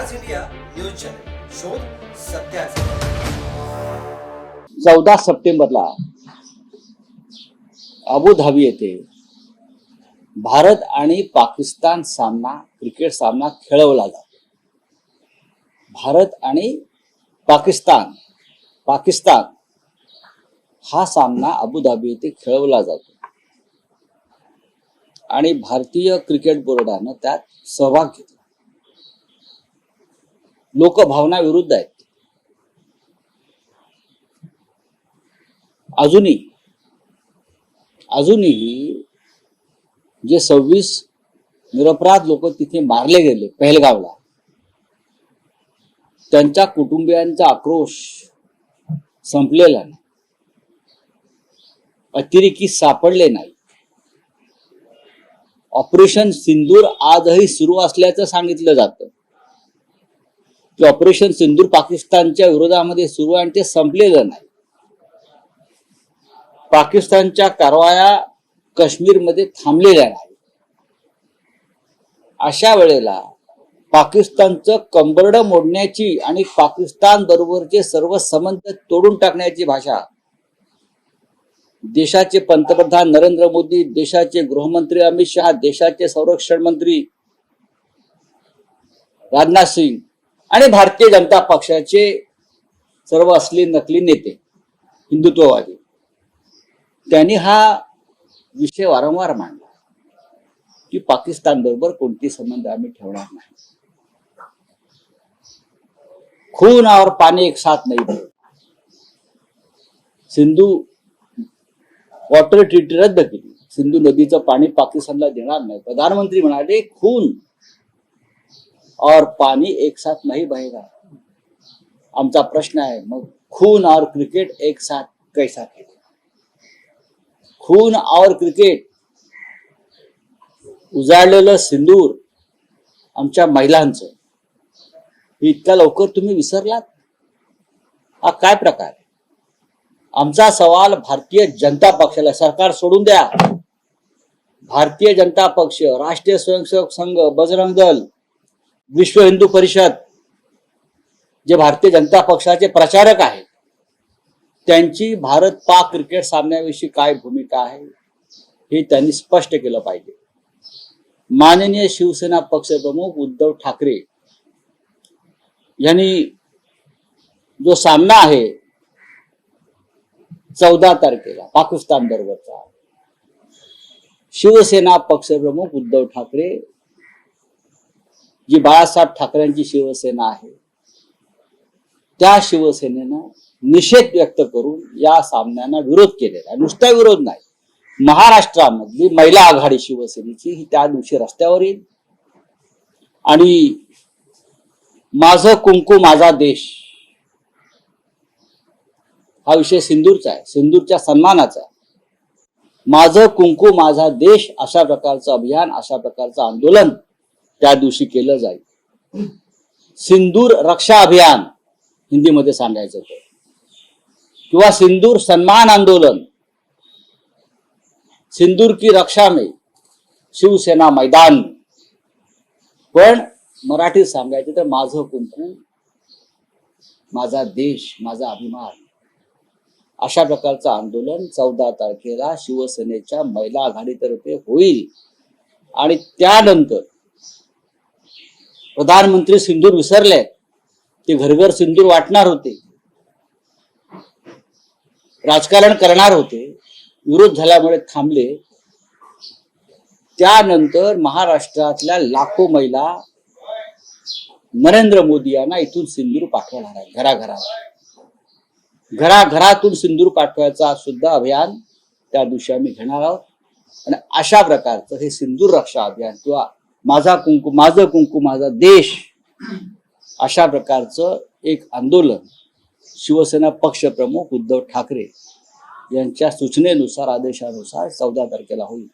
आवाज India news channel. शोध सत्याचा चौदा सप्टेंबरला अबुधाबी येथे भारत आणि पाकिस्तान सामना क्रिकेट सामना खेळवला जातो. भारत आणि पाकिस्तान पाकिस्तान हा सामना अबुधाबी येथे खेळवला जातो. आणि भारतीय क्रिकेट बोर्डानं त्यात सहभाग घेतला. लोक भावना विरुद्ध आहेत. अजूनही अजूनही जे सव्वीस निरपराध लोक तिथे मारले गेले पहलगावला त्यांच्या कुटुंबियांचा आक्रोश संपलेला नाही. अतिरेकी सापडले नाही. ऑपरेशन सिंदूर आजही सुरू असल्याचं सांगितलं जातं. की ऑपरेशन सिंधूर पाकिस्तानच्या विरोधामध्ये सुरू आहे आणि ते संपलेलं नाही. पाकिस्तानच्या कारवाया काश्मीरमध्ये थांबलेल्या नाही. अशा वेळेला पाकिस्तानचं कंबरड मोडण्याची आणि पाकिस्तान बरोबरचे सर्व संबंध तोडून टाकण्याची भाषा देशाचे पंतप्रधान नरेंद्र मोदी देशाचे गृहमंत्री अमित शहा देशाचे संरक्षण मंत्री राजनाथ सिंग आणि भारतीय जनता पक्षाचे सर्व असली नकली नेते हिंदुत्ववादी त्यांनी हा विषय वारंवार मांडला की पाकिस्तान बरोबर कोणते संबंध आम्ही ठेवणार नाही. खून और पाणी एक साथ नाही सिंधू वॉटर ट्रीटी रद्द केली. सिंधू नदीचं पाणी पाकिस्तानला देणार नाही. प्रधानमंत्री म्हणाले खून और पाणी एक साथ नाही बहेगा। आमचा प्रश्न आहे मग खून और क्रिकेट एक साथ कैसा खेळेगा खून और क्रिकेट उजाळलेलं सिंदूर आमच्या महिलांचं इतक्या लवकर तुम्ही विसरलात? हा काय प्रकार आमचा सवाल भारतीय जनता पक्षाला सरकार सोडून द्या. भारतीय जनता पक्ष राष्ट्रीय स्वयंसेवक संघ बजरंग दल विश्व हिंदू परिषद जे भारतीय जनता पक्षाचे प्रचारक आहेत त्यांची भारत पाक क्रिकेट सामन्याविषयी काय भूमिका आहे हे त्यांनी स्पष्ट केलं पाहिजे. माननीय शिवसेना पक्षप्रमुख उद्धव ठाकरे यांनी जो सामना आहे चौदा तारखेला पाकिस्तान बरोबरचा शिवसेना पक्षप्रमुख उद्धव ठाकरे जी बाळासाहेब ठाकरेंची शिवसेना आहे त्या शिवसेनेनं निषेध व्यक्त करून या सामन्यांना विरोध केलेला आहे. नुसता विरोध नाही. महाराष्ट्रामधली महिला आघाडी शिवसेनेची ही त्या दिवशी रस्त्यावर येईल. आणि माझं कुंकू माझा देश हा विषय सिंदूरचा आहे. सिंदूरच्या सन्मानाचा आहे. माझं कुंकू माझा देश अशा प्रकारचं अभियान अशा प्रकारचं आंदोलन त्या दिवशी केलं जाईल. सिंदूर रक्षा अभियान हिंदीमध्ये सांगायचं होतं. किंवा सिंदूर सन्मान आंदोलन. सिंदूर की रक्षा में शिवसेना मैदान. पण मराठीत सांगायचं तर माझं कुंकू माझा देश माझा अभिमान. अशा प्रकारचं आंदोलन चौदा तारखेला शिवसेनेच्या महिला आघाडीतर्फे होईल. आणि त्यानंतर प्रधानमंत्री सिंदूर विसरले ते घरघर सिंदूर वाटणार होते. राजकारण करणार होते विरोध झाल्यामुळे थांबले. त्यानंतर महाराष्ट्रातल्या लाखो महिला नरेंद्र मोदी यांना इथून सिंदूर पाठवणार आहे घराघरात. घराघरातून सिंदूर पाठवायचा सुद्धा अभियान त्या दिवशी आम्ही घेणार आहोत. आणि अशा प्रकारचं हे सिंदूर रक्षा अभियान किंवा माझा कुंकू माझं कुंकू माझा देश. अशा प्रकारचं एक आंदोलन शिवसेना पक्षप्रमुख उद्धव ठाकरे यांच्या सूचनेनुसार आदेशानुसार चौदा तारखेला होईल.